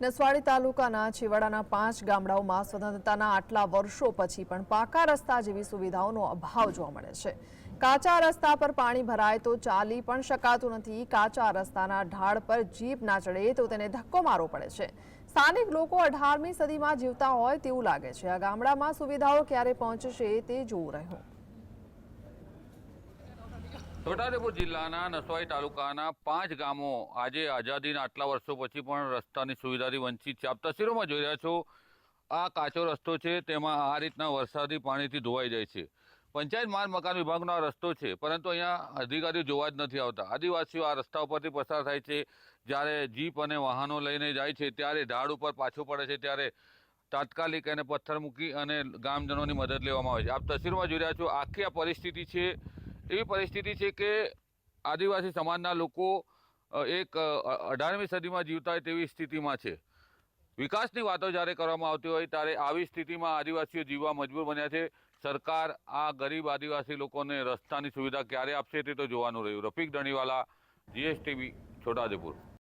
નસવાડી તાલુકાના છેવાડાના પાંચ ગામડાઓમાં સ્વતંત્રતાના આટલા વર્ષો પછી પણ પાકા રસ્તા જેવી સુવિધાઓનો અભાવ જોવા મળે છે. કાચા રસ્તા પર પાણી ભરાય તો ચાલી પણ શકાતું નથી. કાચા રસ્તાના ઢાળ પર જીપ ના ચડે તો તેને ધક્કો મારવો પડે છે. સ્થાનિક લોકો અઢારમી સદીમાં જીવતા હોય તેવું લાગે છે. આ ગામડામાં સુવિધાઓ ક્યારે પહોંચશે તે જોવું રહ્યું. છોટાઉદેપુર જિલ્લાના નસવાઈ તાલુકાના પાંચ ગામો આજે આઝાદીના આટલા વર્ષો પછી પણ રસ્તાની સુવિધાથી વંચિત છે. આપ તસવીરોમાં જોઈ રહ્યા છો, આ કાચો રસ્તો છે, તેમાં આ રીતના વરસાદી પાણીથી ધોવાઈ જાય છે. પંચાયત માર્ગ મકાન વિભાગનો આ રસ્તો છે, પરંતુ અહીંયા અધિકારીઓ જોવા જ નથી આવતા. આદિવાસીઓ આ રસ્તા ઉપરથી પસાર થાય છે, જ્યારે જીપ અને વાહનો લઈને જાય છે, ત્યારે ઢાળ ઉપર પાછું પડે છે, ત્યારે તાત્કાલિક એને પથ્થર મૂકી અને ગામજનોની મદદ લેવામાં આવે છે. આપ તસવીરમાં જોઈ રહ્યા છો, આખી આ પરિસ્થિતિ છે એવી પરિસ્થિતિ છે કે આદિવાસી સમાજના લોકો એક અઢારમી સદીમાં જીવતા હોય તેવી સ્થિતિમાં છે. વિકાસની વાતો જ્યારે કરવામાં આવતી હોય ત્યારે આવી સ્થિતિમાં આદિવાસીઓ જીવવા મજબૂર બન્યા છે. સરકાર આ ગરીબ આદિવાસી લોકોને રસ્તાની સુવિધા ક્યારે આપશે તે તો જોવાનું રહ્યું. રફીક દણીવાલા જીએસટીવી, છોટાઉદેપુર.